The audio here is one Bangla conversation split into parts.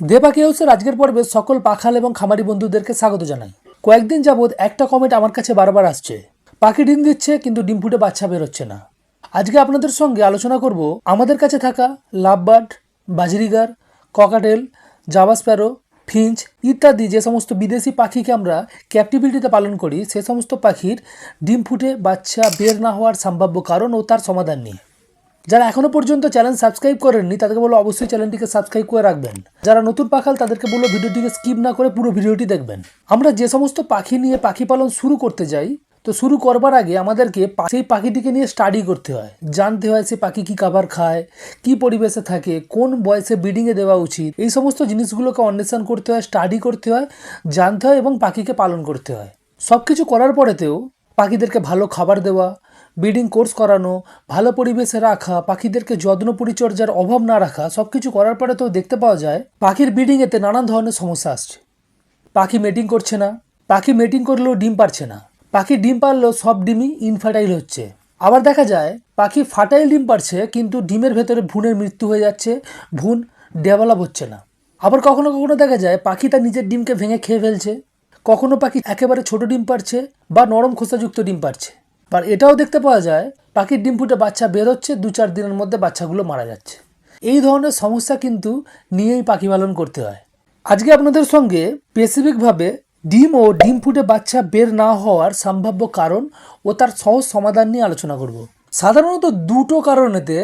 দেবাকে হাউসের আজকের পর্বে সকল পাখাল এবং খামারি বন্ধুদেরকে স্বাগত জানাই। কয়েকদিন যাবৎ একটা কমেন্ট আমার কাছে বারবার আসছে। পাখি ডিম দিচ্ছে, কিন্তু ডিম ফুটে বাচ্চা বেরোচ্ছে না। আজকে আপনাদের সঙ্গে আলোচনা করব আমাদের কাছে থাকা lovebird, budgerigar, cockatiel, Java sparrow, finch ইত্যাদি যে সমস্ত বিদেশি পাখিকে আমরা ক্যাপটিভিটিতে পালন করি, সে সমস্ত পাখির ডিম ফুটে বাচ্চা বের না হওয়ার সম্ভাব্য কারণ ও তার সমাধান নিয়ে। যারা এখনও পর্যন্ত চ্যানেল সাবস্ক্রাইব করেননি, তাদেরকে বলো অবশ্যই চ্যানেলটিকে সাবস্ক্রাইব করে রাখবেন। যারা নতুন পাখাল, তাদেরকে বলো ভিডিওটিকে স্কিপ না করে পুরো ভিডিওটি দেখবেন। আমরা যে সমস্ত পাখি নিয়ে পাখি পালন শুরু করতে যাই, তো শুরু করবার আগে আমাদেরকে সেই পাখিটিকে নিয়ে স্টাডি করতে হয়। জানতে হয় সে পাখি কি খাবার খায়, কি পরিবেশে থাকে, কোন বয়সে ব্রিডিংয়ে দেওয়া উচিত, এই সমস্ত জিনিসগুলোকে অন্বেষণ করতে হয় স্টাডি করতে হয়, জানতে হয় এবং পাখিকে পালন করতে হয়। সব কিছু করার পরেতেও পাখিদেরকে ভালো খাবার দেওয়া ব্রিডিং কোর্স করানো, ভালো পরিবেশে রাখা, পাখিদেরকে যত্ন পরিচর্যার অভাব না রাখা সব কিছু করার পরে তো দেখতে পাওয়া যায়, পাখির ব্রিডিংয়েতে নানান ধরনের সমস্যা আসছে। পাখি মেটিং করছে না, পাখি মেটিং করলেও ডিম পারছে না। পাখি ডিম পারলেও সব ডিমই ইনফার্টাইল হচ্ছে। আবার দেখা যায়, পাখি ফাটাইল ডিম পারছে, কিন্তু ডিমের ভেতরে ভ্রূণের মৃত্যু হয়ে যাচ্ছে, ভ্রূণ ডেভেলপ হচ্ছে না। আবার কখনো কখনো দেখা যায়, পাখি তার নিজের ডিমকে ভেঙে খেয়ে ফেলছে। কখনো পাখি একেবারে ছোট ডিম পারছে বা নরম খোসাযুক্ত ডিম পারছে। আর এটাও দেখতে পাওয়া যায়, পাখির ডিম ফুটে বাচ্চা বেরোচ্ছে, দু চার দিনের মধ্যে বাচ্চাগুলো মারা যাচ্ছে। এই ধরনের সমস্যা কিন্তু নিয়েই পাখি পালন করতে হয়। আজকে আপনাদের সঙ্গে স্পেসিফিকভাবে ডিম ও ডিম ফুটে বাচ্চা বের না হওয়ার সম্ভাব্য কারণ ও তার সহজ সমাধান নিয়ে আলোচনা করব। সাধারণত দুটো কারণেতে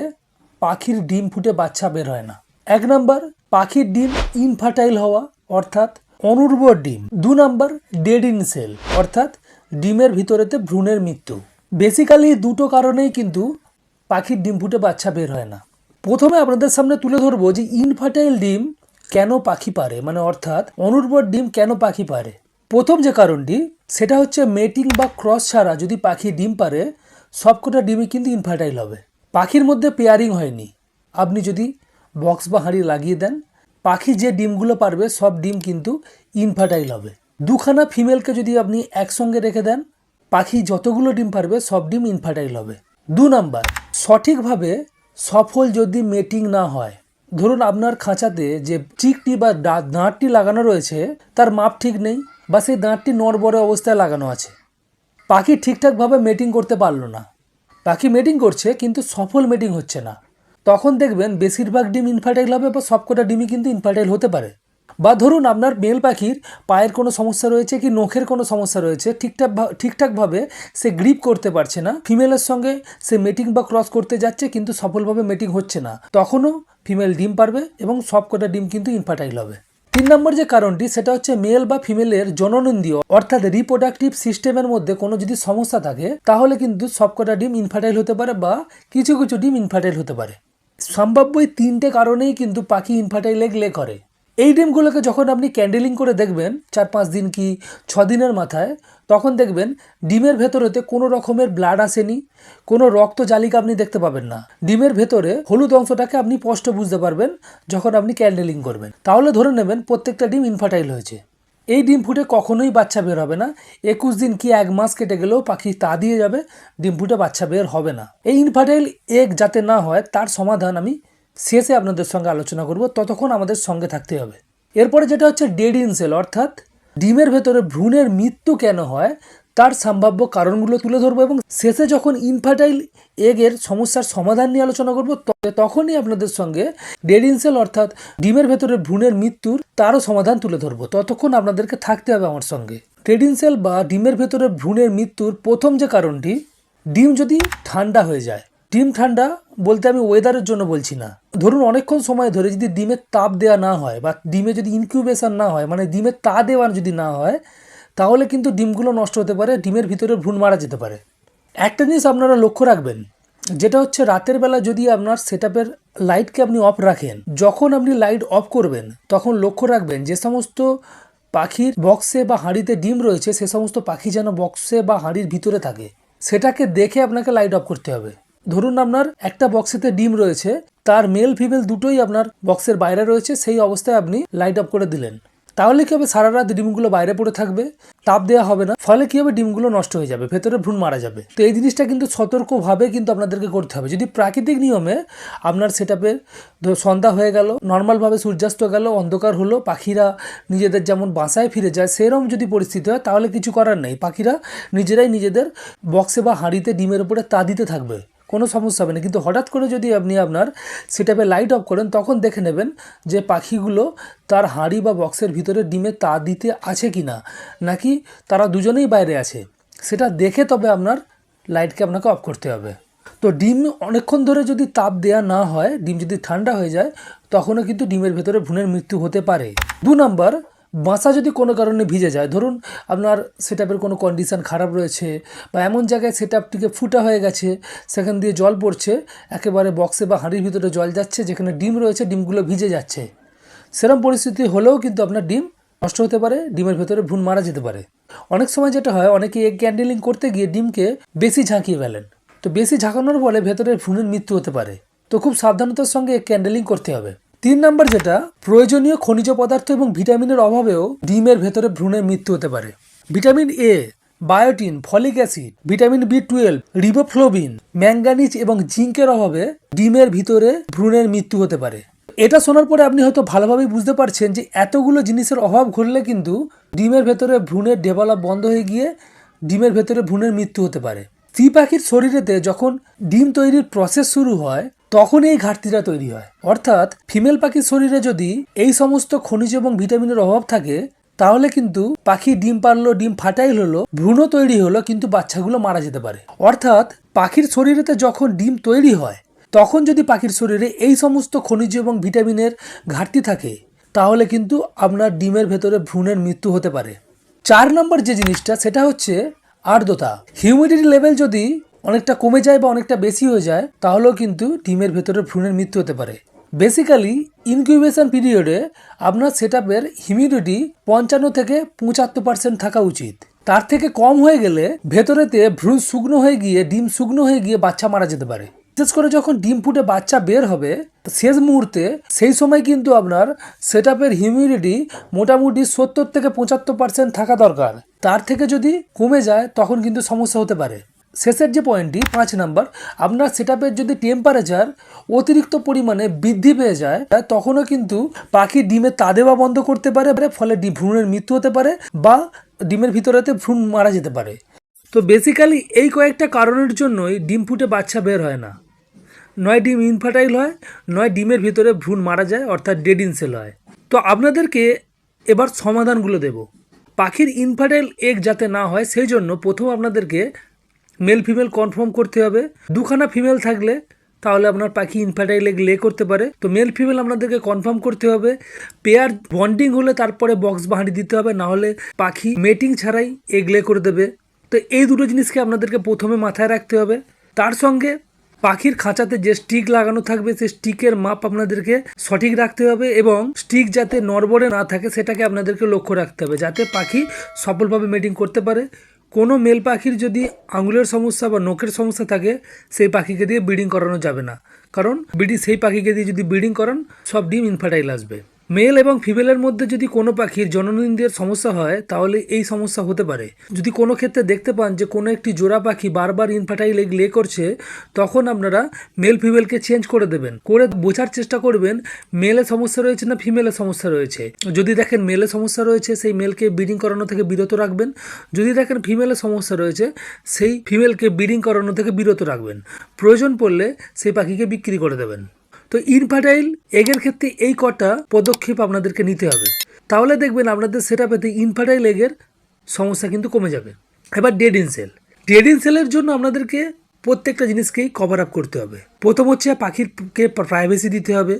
পাখির ডিম ফুটে বাচ্চা বের হয় না। এক নম্বর, পাখির ডিম ইনফার্টাইল হওয়া, অর্থাৎ অনুর্বর ডিম। দু নম্বর ডেড ইন সেল অর্থাৎ ডিমের ভিতরেতে ভ্রূণের মৃত্যু। বেসিক্যালি দুটো কারণেই কিন্তু পাখির ডিম ফুটে বাচ্চা বের হয় না। প্রথমে আপনাদের সামনে তুলে ধরবো যে ইনফার্টাইল ডিম কেন পাখি পারে মানে অর্থাৎ অনুর্বর ডিম কেন পাখি পারে। প্রথম যে কারণটি, সেটা হচ্ছে মেটিং বা ক্রস ছাড়া যদি পাখি ডিম পারে, সবকটা ডিমই কিন্তু ইনফার্টাইল হবে। পাখির মধ্যে পেয়ারিং হয়নি। আপনি যদি বক্স বা হাঁড়ি লাগিয়ে দেন, পাখি যে ডিমগুলো পারবে, সব ডিম কিন্তু ইনফার্টাইল হবে। দুখানা ফিমেলকে যদি আপনি একসঙ্গে রেখে দেন পাখি যতগুলো ডিম পারবে, সব ডিম ইনফার্টাইল হবে। দু নাম্বার, সঠিকভাবে সফল যদি মেটিং না হয়, ধরুন আপনার খাঁচাতে যে চিকটি বা দাঁতটি লাগানো রয়েছে, তার মাপ ঠিক নেই বা সেই দাঁতটি নড়বড়ে অবস্থায় লাগানো আছে। পাখি ঠিকঠাকভাবে মেটিং করতে পারল না। পাখি মেটিং করছে, কিন্তু সফল মেটিং হচ্ছে না। তখন দেখবেন বেশিরভাগ ডিম ইনফার্টাইল হবে বা সবকটা ডিমই কিন্তু ইনফার্টাইল হতে পারে। বা ধরুন আপনার মেল পাখির পায়ের কোনো সমস্যা রয়েছে কি নখের কোনো সমস্যা রয়েছে, ঠিকঠাক ঠিকঠাকভাবে সে গ্রিপ করতে পারছে না, ফিমেলের সঙ্গে সে মেটিং বা ক্রস করতে যাচ্ছে কিন্তু সফলভাবে মেটিং হচ্ছে না, তখনও ফিমেল ডিম পারবে এবং সবকটা ডিম কিন্তু ইনফার্টাইল হবে। তিন নম্বর যে কারণটি সেটা হচ্ছে মেল বা ফিমেলের জননন্দীয় অর্থাৎ রিপ্রোডাক্টিভ সিস্টেমের মধ্যে কোনো যদি সমস্যা থাকে, তাহলে কিন্তু সবকটা ডিম ইনফার্টাইল হতে পারে বা কিছু কিছু ডিম ইনফার্টাইল হতে পারে। সম্ভাব্য এই তিনটে কারণেই কিন্তু পাখি ইনফার্টাইল এগ লে করে। এই ডিমগুলোকে যখন আপনি ক্যান্ডেলিং করে দেখবেন, চার পাঁচ দিন কি ছ দিনের মাথায়, তখন দেখবেন ডিমের ভেতরেতে কোনো রকমের ব্লাড আসেনি, কোনো রক্ত জালিকা আপনি দেখতে পাবেন না। ডিমের ভেতরে হলুদ অংশটাকে আপনি স্পষ্ট বুঝতে পারবেন যখন আপনি ক্যান্ডেলিং করবেন। তাহলে ধরে নেবেন প্রত্যেকটা ডিম ইনফার্টাইল হয়েছে। এই ডিম ফুটে কখনোই বাচ্চা বের হবে না। একুশ দিন কি এক মাস কেটে গেলেও পাখি তা দিয়ে যাবে, ডিম ফুটে বাচ্চা বের হবে না। এই ইনফার্টাইল এগ যাতে না হয়, তার সমাধান আমি শেষে আপনাদের সঙ্গে আলোচনা করব, ততক্ষণ আমাদের সঙ্গে থাকতে হবে। এরপরে যেটা হচ্ছে ডেড ইন সেল অর্থাৎ ডিমের ভেতরে ভ্রূণের মৃত্যু কেন হয়, তার সম্ভাব্য কারণগুলো তুলে ধরবো এবং শেষে যখন ইনফার্টাইল এগের সমস্যার সমাধান নিয়ে আলোচনা করব তখনই আপনাদের সঙ্গে ডেড ইন সেল অর্থাৎ ডিমের ভেতরে ভ্রূণের মৃত্যুর তারও সমাধান তুলে ধরবো। ততক্ষণ আপনাদেরকে থাকতে হবে আমার সঙ্গে। ডেড ইন বা ডিমের ভেতরে ভ্রূণের মৃত্যুর প্রথম যে কারণটি, ডিম যদি ঠান্ডা হয়ে যায় ডিম ঠান্ডা বলতে আমি ওয়েদারের জন্য বলছি না। ধরুন অনেকক্ষণ সময় ধরে যদি ডিমের তাপ দেওয়া না হয় বা ডিমে যদি ইনকিউবেশন না হয় মানে ডিমের তা দেওয়া যদি না হয়, তাহলে কিন্তু ডিমগুলো নষ্ট হতে পারে, ডিমের ভিতরে ভ্রূণ মারা যেতে পারে। একটা জিনিস আপনারা লক্ষ্য রাখবেন, যেটা হচ্ছে রাতের বেলা যদি আপনার সেটআপের লাইটকে আপনি অফ রাখেন, যখন আপনি লাইট অফ করবেন, তখন লক্ষ্য রাখবেন যে সমস্ত পাখির বক্সে বা হাঁড়িতে ডিম রয়েছে, সে সমস্ত পাখি যেন বক্সে বা হাঁড়ির ভিতরে থাকে। সেটাকে দেখে আপনাকে লাইট অফ করতে হবে। ধরুন আপনার একটা বক্সেতে ডিম রয়েছে, তার মেল ফিমেল দুটোই আপনার বক্সের বাইরে রয়েছে, সেই অবস্থায় আপনি লাইট আপ করে দিলেন। তাহলে কি হবে সারা রাত ডিমগুলো বাইরে পড়ে থাকবে? তাপ দেওয়া হবে না। ফলে কি হবে ডিমগুলো নষ্ট হয়ে যাবে? ভেতরে ভ্রূণ মারা যাবে। তো এই জিনিসটা কিন্তু সতর্কভাবে কিন্তু আপনাদেরকে করতে হবে। যদি প্রাকৃতিক নিয়মে আপনার সেট সন্ধ্যা হয়ে গেল নর্মালভাবে সূর্যাস্ত গেল, অন্ধকার হলো, পাখিরা নিজেদের যেমন বাসায় ফিরে যায়, সেরম যদি পরিস্থিতি হয়, তাহলে কিছু করার নেই। পাখিরা নিজেরাই নিজেদের বক্সে বা হাঁড়িতে ডিমের উপরে তা দিতে থাকবে। কোনো সমস্যা হবে না। কিন্তু হঠাৎ করে যদি আপনি আপনার সেটাপে লাইট অফ করেন, তখন দেখে নেবেন যে পাখিগুলো তার হাঁড়ি বা বক্সের ভিতরে ডিমে তা দিতে আছে কি না নাকি তারা দুজনেই বাইরে আছে। সেটা দেখে তবে আপনার লাইটকে আপনাকে অফ করতে হবে। তো ডিম অনেকক্ষণ ধরে যদি তাপ দেওয়া না হয়, ডিম যদি ঠান্ডা হয়ে যায়, তখনও কিন্তু ডিমের ভেতরে ভ্রূণের মৃত্যু হতে পারে। দু নম্বর বাসা যদি কোনো কারণে ভিজে যায়, ধরুন আপনার সেটআপের কোনো কন্ডিশন খারাপ রয়েছে বা এমন জায়গায় সেটআপটিকে ফুটা হয়ে গেছে, সেখান দিয়ে জল পড়ছে, একেবারে বক্সে বা হাঁড়ির ভিতরে জল যাচ্ছে, যেখানে ডিম রয়েছে, ডিমগুলো ভিজে যাচ্ছে। সেরকম পরিস্থিতি হলেও কিন্তু আপনার ডিম নষ্ট হতে পারে, ডিমের ভেতরে ভ্রূণ মারা যেতে পারে। অনেক সময় যেটা হয়, অনেকে এগ ক্যান্ডেলিং করতে গিয়ে ডিমকে বেশি ঝাঁকিয়ে ফেলেন। তো বেশি ঝাঁকানোর ফলে ভেতরে ভ্রূণের মৃত্যু হতে পারে। তো খুব সাবধানতার সঙ্গে এগ ক্যান্ডেলিং করতে হবে। তিন নম্বর যেটা, প্রয়োজনীয় খনিজ পদার্থ এবং ভিটামিনের অভাবেও ডিমের ভেতরে ভ্রূণের মৃত্যু হতে পারে। Vitamin A biotin, folic acid, vitamin B twelve riboflavin manganese এবং জিঙ্কের অভাবে ডিমের ভিতরে ভ্রূণের মৃত্যু হতে পারে। এটা শোনার পরে আপনি হয়তো ভালোভাবেই বুঝতে পারছেন যে এতগুলো জিনিসের অভাব ঘটলে কিন্তু ডিমের ভেতরে ভ্রূণের ডেভেলপ বন্ধ হয়ে গিয়ে ডিমের ভেতরে ভ্রূণের মৃত্যু হতে পারে। স্ত্রী পাখির শরীরেতে যখন ডিম তৈরির প্রসেস শুরু হয় তখন এই ঘাটতিটা তৈরি হয়। অর্থাৎ ফিমেল পাখির শরীরে যদি এই সমস্ত খনিজ এবং ভিটামিনের অভাব থাকে, তাহলে কিন্তু পাখি ডিম পারল, ডিম ফাটাইল হলো, ভ্রূণ তৈরি হলো, কিন্তু বাচ্চাগুলো মারা যেতে পারে। অর্থাৎ পাখির শরীরেতে যখন ডিম তৈরি হয়, তখন যদি পাখির শরীরে এই সমস্ত খনিজ এবং ভিটামিনের ঘাটতি থাকে, তাহলে কিন্তু আপনার ডিমের ভেতরে ভ্রূণের মৃত্যু হতে পারে। চার নম্বর যে জিনিসটা, সেটা হচ্ছে আর্দ্রতা। হিউমিডিটি লেভেল যদি অনেকটা কমে যায় বা অনেকটা বেশি হয়ে যায়, তাহলেও কিন্তু ডিমের ভেতরে ভ্রূণের মৃত্যু হতে পারে। বেসিক্যালি ইনকিউবেশন পিরিয়ডে আপনার সেট আপের হিউমিডিটি পঞ্চান্ন থেকে পঁচাত্তর পার্সেন্ট থাকা উচিত। তার থেকে কম হয়ে গেলে ভেতরেতে ভ্রূণ শুকনো হয়ে গিয়ে, ডিম শুকনো হয়ে গিয়ে বাচ্চা মারা যেতে পারে। বিশেষ করে যখন ডিম ফুটে বাচ্চা বের হবে শেষ মুহূর্তে সেই সময় কিন্তু আপনার সেট আপের হিউমিডিটি মোটামুটি সত্তর থেকে পঁচাত্তর পার্সেন্ট থাকা দরকার। তার থেকে যদি কমে যায়, তখন কিন্তু সমস্যা হতে পারে। শেষের যে পয়েন্টটি পাঁচ নাম্বার আপনার সেট যদি টেম্পারেচার অতিরিক্ত পরিমাণে বৃদ্ধি পেয়ে যায়, তখনও কিন্তু পাখি ডিমে তা দেওয়া বন্ধ করতে পারে, ফলে ভ্রূণের মৃত্যু হতে পারে বা ডিমের ভিতরেতে ভ্রূণ মারা যেতে পারে। তো বেসিক্যালি এই কয়েকটা কারণের জন্যই ডিম ফুটে বাচ্চা বের হয় না। নয় ডিম ইনফার্টাইল হয়, নয় ডিমের ভিতরে ভ্রূণ মারা যায়, অর্থাৎ ডেড ইনসেল হয়। তো আপনাদেরকে এবার সমাধানগুলো দেব। পাখির ইনফার্টাইল এগ যাতে না হয়, সেই জন্য প্রথম আপনাদেরকে মেল ফিমেল কনফার্ম করতে হবে। দুখানা ফিমেল থাকলে তাহলে আপনার পাখি ইনফার্টাইল এগ লে করতে পারে। তো মেল ফিমেল আপনাদেরকে কনফার্ম করতে হবে। পেয়ার বন্ডিং হলে তারপরে বক্স বাহারি দিতে হবে, না হলে পাখি মেটিং ছাড়াই এগ লে করে দেবে। তো এই দুটো জিনিসকে আপনাদেরকে প্রথমে মাথায় রাখতে হবে। তার সঙ্গে পাখির খাঁচাতে যে স্টিক লাগানো থাকবে, সেই স্টিকের মাপ আপনাদেরকে সঠিক রাখতে হবে এবং স্টিক যাতে নড়বড়ে না থাকে, সেটাকে আপনাদেরকে লক্ষ্য রাখতে হবে, যাতে পাখি সফলভাবে মেটিং করতে পারে। কোনো মেল পাখির যদি আঙুলের সমস্যা বা নখের সমস্যা থাকে, সেই পাখিকে দিয়ে ব্রিডিং করানো যাবে না। কারণ ব্রিডিং সেই পাখিকে দিয়ে যদি ব্রিডিং করান, সব ডিম ইনফার্টাইল আসবে। মেল এবং ফিমেলের মধ্যে যদি কোনো পাখির জননেন্দ্রিয়ের সমস্যা হয়, তাহলে এই সমস্যা হতে পারে। যদি কোনো ক্ষেত্রে দেখতে পান যে কোনো একটি জোড়া পাখি বারবার ইনফার্টাইল এগ লে করছে, তখন আপনারা মেল ফিমেলকে চেঞ্জ করে দেবেন। করে বোঝার চেষ্টা করবেন মেলে সমস্যা রয়েছে না ফিমেলের সমস্যা রয়েছে। যদি দেখেন মেলে সমস্যা রয়েছে, সেই মেলকে ব্রিডিং করানো থেকে বিরত রাখবেন। যদি দেখেন ফিমেলের সমস্যা রয়েছে, সেই ফিমেলকে ব্রিডিং করানো থেকে বিরত রাখবেন। প্রয়োজন পড়লে সেই পাখিকে বিক্রি করে দেবেন। তো ইনফার্টাইল এগের ক্ষেত্রে এই কটা পদক্ষেপ আপনাদেরকে নিতে হবে। তাহলে দেখবেন আপনাদের সেটা পেতে ইনফার্টাইল এগের সমস্যা কিন্তু কমে যাবে। এবার ডেড ইনসেল ডেড ইনসেলের জন্য আপনাদেরকে প্রত্যেকটা জিনিসকেই কভার আপ করতে হবে। প্রথম হচ্ছে পাখিরকে প্রাইভেসি দিতে হবে।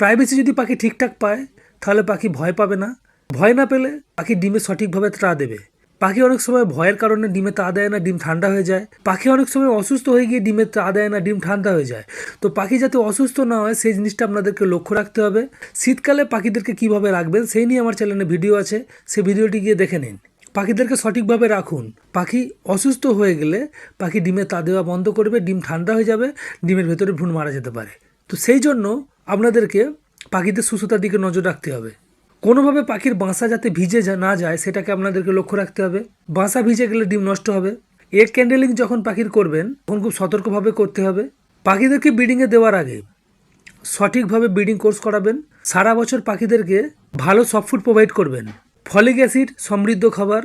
প্রাইভেসি যদি পাখি ঠিকঠাক পায়, তাহলে পাখি ভয় পাবে না। ভয় না পেলে পাখি ডিমে সঠিকভাবে ত্রা দেবে। পাখি অনেক সময় ভয়ের কারণে ডিমে তা দেয় না, ডিম ঠান্ডা হয়ে যায়। পাখি অনেক সময় অসুস্থ হয়ে গিয়ে ডিমে তা দেয় না, ডিম ঠান্ডা হয়ে যায়। তো পাখি যাতে অসুস্থ না হয়, সেই জিনিসটা আপনাদেরকে লক্ষ্য রাখতে হবে। শীতকালে পাখিদেরকে কীভাবে রাখবেন, সেই নিয়ে আমার চ্যানেলে ভিডিও আছে। সেই ভিডিওটি গিয়ে দেখে নিন। পাখিদেরকে সঠিকভাবে রাখুন। পাখি অসুস্থ হয়ে গেলে পাখি ডিমে তা দেওয়া বন্ধ করবে, ডিম ঠান্ডা হয়ে যাবে, ডিমের ভেতরে ভ্রূণ মারা যেতে পারে। তো সেই জন্য আপনাদেরকে পাখিদের সুস্থতার দিকে নজর রাখতে হবে। কোনোভাবে পাখির বাসা যাতে ভিজে না যায়, সেটাকে আপনাদেরকে লক্ষ্য রাখতে হবে। বাসা ভিজে গেলে ডিম নষ্ট হবে। এগ ক্যান্ডেলিং যখন পাখির করবেন, তখন খুব সতর্কভাবে করতে হবে। পাখিদেরকে ব্রিডিংয়ে দেওয়ার আগে সঠিকভাবে ব্রিডিং কোর্স করাবেন। সারা বছর পাখিদেরকে ভালো সফট ফুড প্রোভাইড করবেন। ফলিক অ্যাসিড সমৃদ্ধ খাবার,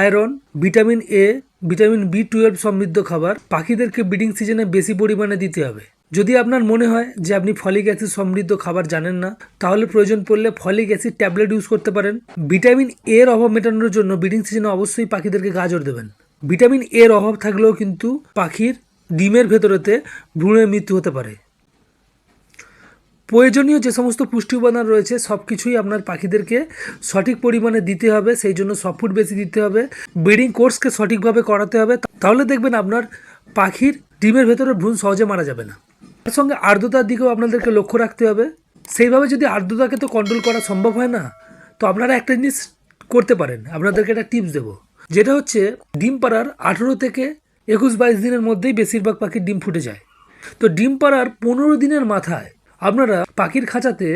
iron, vitamin A vitamin B twelve সমৃদ্ধ খাবার পাখিদেরকে ব্রিডিং সিজনে বেশি পরিমাণে দিতে হবে। যদি আপনার মনে হয় যে আপনি ফলিক অ্যাসিড সমৃদ্ধ খাবার জানেন না, তাহলে প্রয়োজন পড়লে ফলিক অ্যাসিড ট্যাবলেট ইউজ করতে পারেন। ভিটামিন এর অভাব মেটানোর জন্য ব্রিডিং সিজনে অবশ্যই পাখিদেরকে গাজর দেবেন। ভিটামিন এর অভাব থাকলেও কিন্তু পাখির ডিমের ভেতরেতে ভ্রূণের মৃত্যু হতে পারে। প্রয়োজনীয় যে সমস্ত পুষ্টি উপাদান রয়েছে সব কিছুই আপনার পাখিদেরকে সঠিক পরিমাণে দিতে হবে, সেই জন্য সব ফুড বেশি দিতে হবে। ব্রিডিং কোর্সকে সঠিকভাবে করাতে হবে। তাহলে দেখবেন আপনার পাখির ডিমের ভেতরে ভ্রূণ সহজে মারা যাবে না। তার সঙ্গে আর্দ্রতার দিকেও আপনাদেরকে লক্ষ্য রাখতে হবে। সেইভাবে যদি আর্দ্রতাকে তো কন্ট্রোল করা সম্ভব হয় না, তো আপনারা একটা জিনিস করতে পারেন। আপনাদেরকে একটা টিপস দেবো। যেটা হচ্ছে, ডিম পাড়ার আঠেরো থেকে একুশ বাইশ দিনের মধ্যেই বেশিরভাগ পাখির ডিম ফুটে যায়। তো ডিম পাড়ার পনেরো দিনের মাথায় আপনারা পাখির খাঁচাতে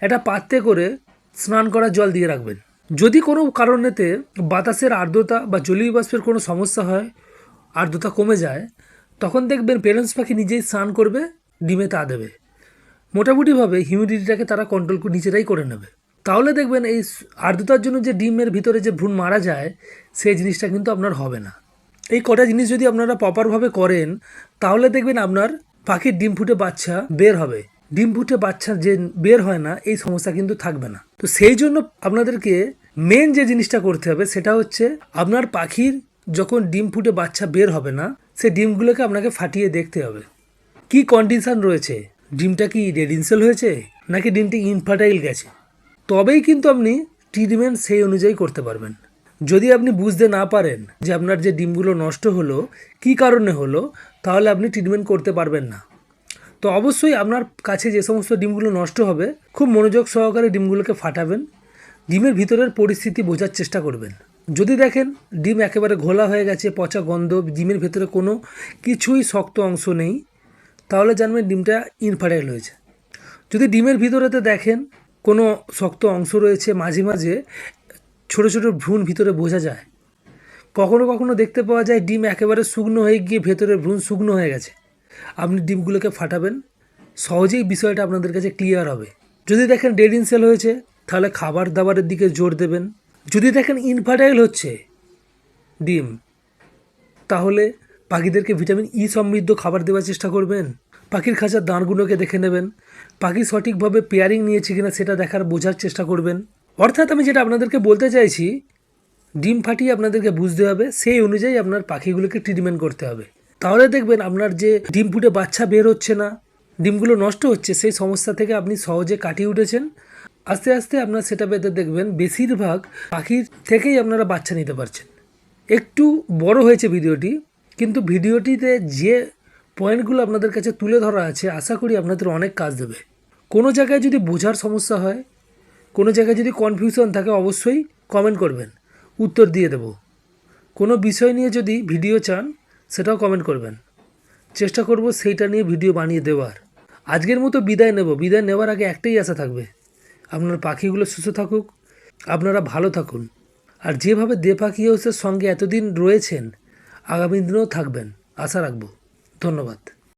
একটা পাত্রে করে স্নান করার জল দিয়ে রাখবেন। যদি কোনো কারণেতে বাতাসের আর্দ্রতা বা জলীয় বাষ্পের কোনো সমস্যা হয়, আর্দ্রতা কমে যায়, তখন দেখবেন পেরেন্টস পাখি নিজেই স্নান করবে ডিমে তা দেবে। মোটামুটিভাবে হিউমিডিটিটাকে তারা কন্ট্রোল নিজেরাই করে নেবে। তাহলে দেখবেন এই আর্দ্রতার জন্য যে ডিমের ভিতরে যে ভ্রূণ মারা যায়, সেই জিনিসটা কিন্তু আপনার হবে না। এই কটা জিনিস যদি আপনারা প্রপারভাবে করেন, তাহলে দেখবেন আপনার পাখির ডিম ফুটে বাচ্চা বের হবে। ডিম ফুটে বাচ্চা যে বের হয় না, এই সমস্যা কিন্তু থাকবে না। তো সেই জন্য আপনাদেরকে মেন যে জিনিসটা করতে হবে, সেটা হচ্ছে আপনার পাখির যখন ডিম ফুটে বাচ্চা বের হবে না সে ডিমগুলোকে আপনাকে ফাটিয়ে দেখতে হবে। কি কন্ডিশন রয়েছে? ডিমটা কি রেডিনসেল হয়েছে? নাকি ডিমটি ইনফার্টাইল গেছে? তবেই কিন্তু আপনি ট্রিটমেন্ট সেই অনুযায়ী করতে পারবেন। যদি আপনি বুঝতে না পারেন যে আপনার যে ডিমগুলো নষ্ট হলো, কি কারণে হলো, তাহলে আপনি ট্রিটমেন্ট করতে পারবেন না। তো অবশ্যই আপনার কাছে যে সমস্ত ডিমগুলো নষ্ট হবে, খুব মনোযোগ সহকারে ডিমগুলোকে ফাটাবেন। ডিমের ভিতরের পরিস্থিতি বোঝার চেষ্টা করবেন। যদি দেখেন ডিম একেবারে ঘোলা হয়ে গেছে, পচা গন্ধ, ডিমের ভেতরে কোনো কিছুই শক্ত অংশ নেই তাহলে জানবেন ডিমটা ইনফার্টাইল হয়েছে। যদি ডিমের ভিতরেতে দেখেন, কোনো শক্ত অংশ রয়েছে, মাঝে মাঝে ছোট ছোট ভ্রূণ ভিতরে বোঝা যায়। কখনো কখনো দেখতে পাওয়া যায় ডিম একেবারে শুকনো হয়ে গিয়ে ভেতরে ভ্রূণ শুকনো হয়ে গেছে। আপনি ডিমগুলোকে ফাটাবেন, সহজেই বিষয়টা আপনাদের কাছে ক্লিয়ার হবে। যদি দেখেন ডেড ইন সেল হয়েছে, তাহলে খাবার দাবারের দিকে জোর দেবেন। যদি দেখেন ইনফার্টাইল হচ্ছে ডিম, তাহলে পাখিদেরকে ভিটামিন ই সমৃদ্ধ খাবার দেওয়ার চেষ্টা করবেন। পাখির খাঁচার দাঁড়গুলোকে দেখে নেবেন। পাখি সঠিকভাবে পেয়ারিং নিয়েছে কিনা সেটা দেখার বোঝার চেষ্টা করবেন। অর্থাৎ আমি যেটা আপনাদেরকে বলতে চাইছি, ডিম ফাটিয়ে আপনাদেরকে বুঝতে হবে, সেই অনুযায়ী আপনার পাখিগুলোকে ট্রিটমেন্ট করতে হবে। তাহলে দেখবেন আপনার যে ডিম ফুটে বাচ্চা বের হচ্ছে না, ডিমগুলো নষ্ট হচ্ছে, সেই সমস্যা থেকে আপনি সহজে কাটিয়ে উঠেছেন। আস্তে আস্তে আপনার সেটা পেতে দেখবেন বেশিরভাগ পাখির থেকেই আপনারা বাচ্চা নিতে পারছেন। একটু বড় হয়েছে ভিডিওটি কিন্তু ভিডিওটিতে যে পয়েন্টগুলো আপনাদের কাছে তুলে ধরা আছে, আশা করি আপনাদের অনেক কাজ দেবে। কোনো জায়গায় যদি বোঝার সমস্যা হয়, কোনো জায়গায় যদি কনফিউশন থাকে, অবশ্যই কমেন্ট করবেন। উত্তর দিয়ে দেব। কোনো বিষয় নিয়ে যদি ভিডিও চান, সেটাও কমেন্ট করবেন। চেষ্টা করব সেইটা নিয়ে ভিডিও বানিয়ে দেওয়ার। আজকের মতো বিদায় নেব। বিদায় নেওয়ার আগে একটাই আশা থাকবে। আপনার পাখিগুলো সুস্থ থাকুক, আপনারা ভালো থাকুন। আর যেভাবে দে পাখি হাউসের সঙ্গে এতদিন রয়েছেন আগামী দিনেও থাকবেন। আশা রাখব। ধন্যবাদ।